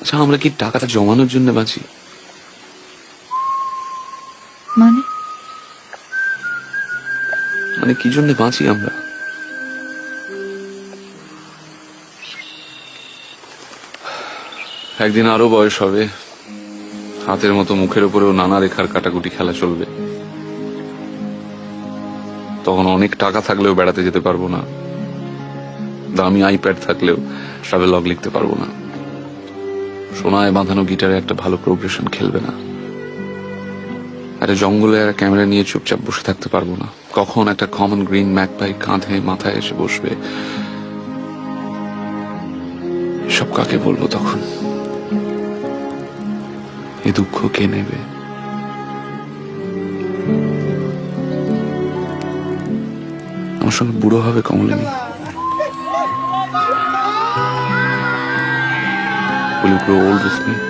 আচ্ছা আমরা কি টাকাটা জমানোর জন্য বাঁচি? মানে? মানে কি জন্য বাঁচি আমরা? একদিন আরও বয়স হবে হাতের মতো মুখের উপরেও নানা রেখার কাটাকুটি খেলা চলবে। তখন অনেক টাকা থাকলেও বেড়াতে যেতে পারব না। দামি আইপ্যাড থাকলেও লগ লিখতে পারব না। সোনায় বাঁধানো গিটারে একটা ভালো প্রোগ্রেশন খেলবে না। একটা জঙ্গলে একটা ক্যামেরা নিয়ে চুপচাপ বসে থাকতে পারব না। কখন একটা কমন গ্রিন ম্যাকপাই কাঁধে, মাথায় এসে বসবে? সব কাকে বলব তখন? এ দুঃখ কে নেবে? আমার সঙ্গে বুড়ো হবে Kamalini. Will you grow old with me?